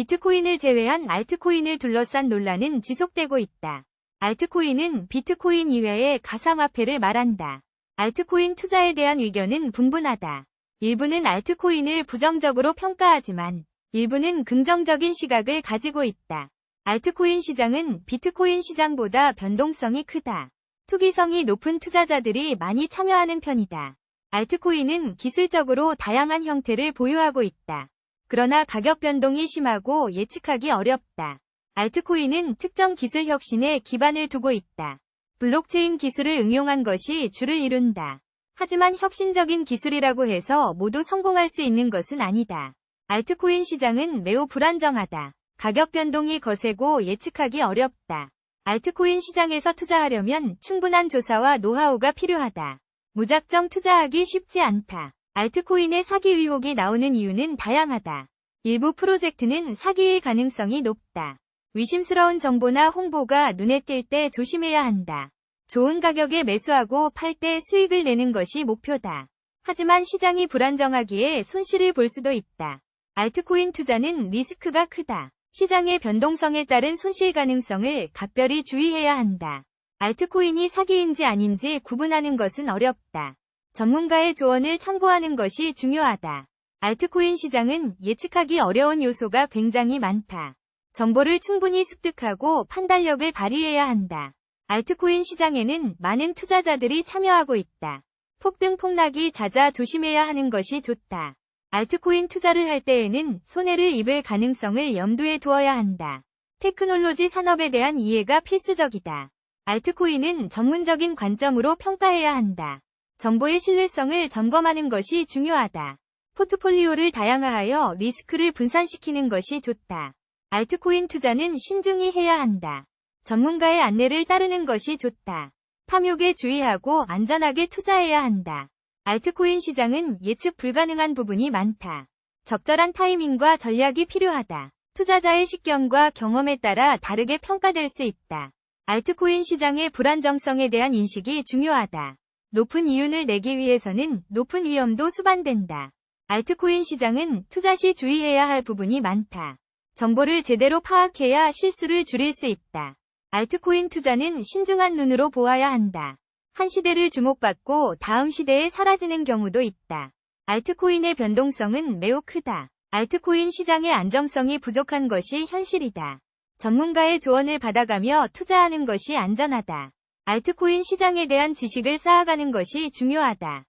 비트코인을 제외한 알트코인을 둘러싼 논란은 지속되고 있다. 알트코인은 비트코인 이외의 가상화폐를 말한다. 알트코인 투자에 대한 의견은 분분하다. 일부는 알트코인을 부정적으로 평가하지만 일부는 긍정적인 시각을 가지고 있다. 알트코인 시장은 비트코인 시장보다 변동성이 크다. 투기성이 높은 투자자들이 많이 참여하는 편이다. 알트코인은 기술적으로 다양한 형태를 보유하고 있다. 그러나 가격 변동이 심하고 예측하기 어렵다. 알트코인은 특정 기술 혁신에 기반을 두고 있다. 블록체인 기술을 응용한 것이 주를 이룬다. 하지만 혁신적인 기술이라고 해서 모두 성공할 수 있는 것은 아니다. 알트코인 시장은 매우 불안정하다. 가격 변동이 거세고 예측하기 어렵다. 알트코인 시장에서 투자하려면 충분한 조사와 노하우가 필요하다. 무작정 투자하기 쉽지 않다. 알트코인의 사기 의혹이 나오는 이유는 다양하다. 일부 프로젝트는 사기의 가능성이 높다. 의심스러운 정보나 홍보가 눈에 띌 때 조심해야 한다. 좋은 가격에 매수하고 팔 때 수익을 내는 것이 목표다. 하지만 시장이 불안정하기에 손실을 볼 수도 있다. 알트코인 투자는 리스크가 크다. 시장의 변동성에 따른 손실 가능성을 각별히 주의해야 한다. 알트코인이 사기인지 아닌지 구분하는 것은 어렵다. 전문가의 조언을 참고하는 것이 중요하다. 알트코인 시장은 예측하기 어려운 요소가 굉장히 많다. 정보를 충분히 습득하고 판단력을 발휘해야 한다. 알트코인 시장에는 많은 투자자들이 참여하고 있다. 폭등 폭락이 잦아 조심해야 하는 것이 좋다. 알트코인 투자를 할 때에는 손해를 입을 가능성을 염두에 두어야 한다. 테크놀로지 산업에 대한 이해가 필수적이다. 알트코인은 전문적인 관점으로 평가해야 한다. 정보의 신뢰성을 점검하는 것이 중요하다. 포트폴리오를 다양화하여 리스크를 분산시키는 것이 좋다. 알트코인 투자는 신중히 해야 한다. 전문가의 안내를 따르는 것이 좋다. 탐욕에 주의하고 안전하게 투자해야 한다. 알트코인 시장은 예측 불가능한 부분이 많다. 적절한 타이밍과 전략이 필요하다. 투자자의 식견과 경험에 따라 다르게 평가될 수 있다. 알트코인 시장의 불안정성에 대한 인식이 중요하다. 높은 이윤을 내기 위해서는 높은 위험도 수반된다. 알트코인 시장은 투자 시 주의해야 할 부분이 많다. 정보를 제대로 파악해야 실수를 줄일 수 있다. 알트코인 투자는 신중한 눈으로 보아야 한다. 한 시대를 주목받고 다음 시대에 사라지는 경우도 있다. 알트코인의 변동성은 매우 크다. 알트코인 시장의 안정성이 부족한 것이 현실이다. 전문가의 조언을 받아가며 투자하는 것이 안전하다. 알트코인 시장에 대한 지식을 쌓아가는 것이 중요하다.